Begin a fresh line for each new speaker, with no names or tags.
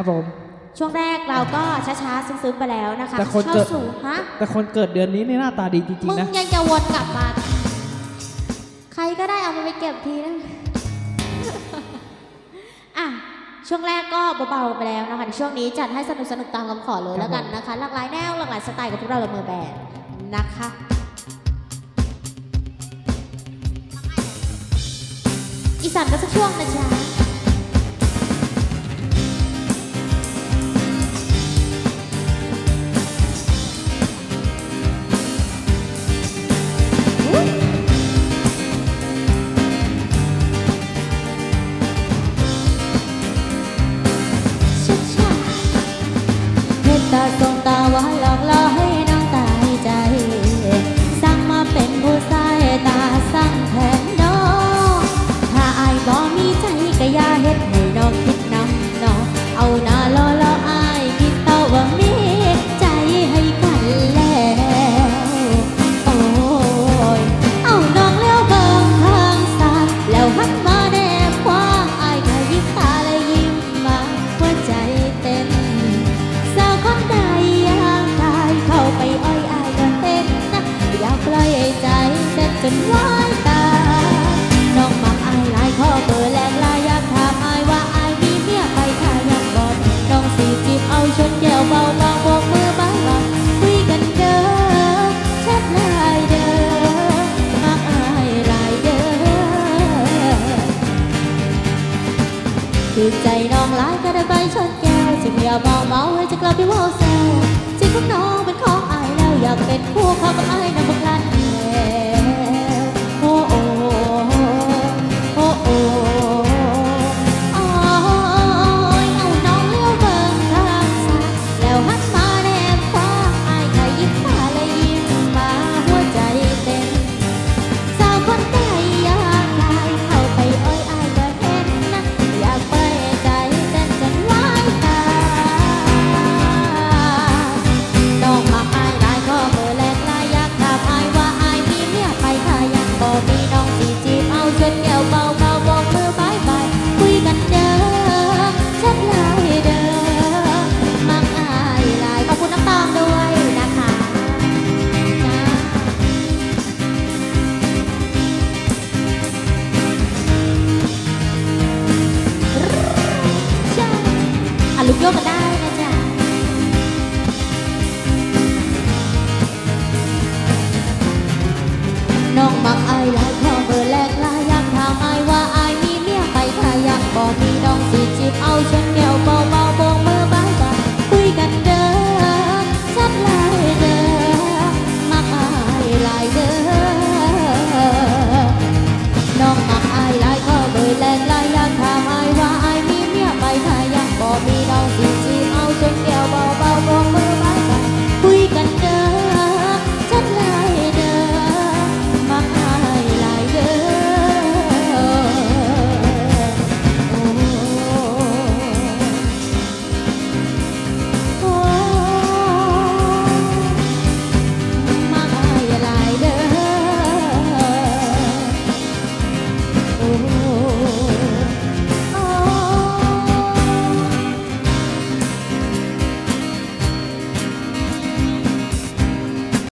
ครับผม
ช่วงแรกเราก็ช้าๆซึ้งๆไปแล้วนะคะ
แต่คน
เข้า
เกิด
สู่ฮะ
แต่คนเกิดเดือนนี้นี่หน้าตาดีจริง
มึง
ๆนะ
ยังจะวนกลับมา ใครก็ได้เอามันไปเก็บทีนะอะช่วงแรกก็เบาๆไปแล้วนะคะในช่วงนี้จัดให้สนุกสนุกๆตามคำขอเลย
ครับ
แล้วกันนะคะ หลากหลายแนวหลากหลายสไตล์กับพวกเราละเมอแบนนะคะอีสานก็สักช่วงนะจ๊ะ ก็อย่าเฮ็ดให้น้องคิดนำน้องเอาหน้าล่อล่ออายคิดเต่อว่ามีใจให้กันแล้วโอ้ยเอาน้องเลี้ยวเบิ่งทางซ้ายแล้วหันมาแนบขวาอายก็ยิ้มตาและยิ้มมาหัวใจเต้นสาวคนใดอยากตายเข้าไปอ้อยอายก็เห็นนะอยากปล่อยให้ใจเต้นจนวา คือใจน้องหลายก็ได้ไปชนแก้วจึงอย่าเมาเมาให้จะกลับไปว่าวแซวจิตของน้องเป็นของอายแล้วอยากเป็นคู่เขากับอายนะบังลัน น้องสีจีบเอาชวนแก้วเบาเบาบอกมือบายบายคุยกันเด้อชัดลายเด้อมักอายลายขอบคุณน้ำตาลด้วยนะคะจ้าจ้าอะลุกโยกกันได้นะจ๊ะ น้องมักอายหล 你到底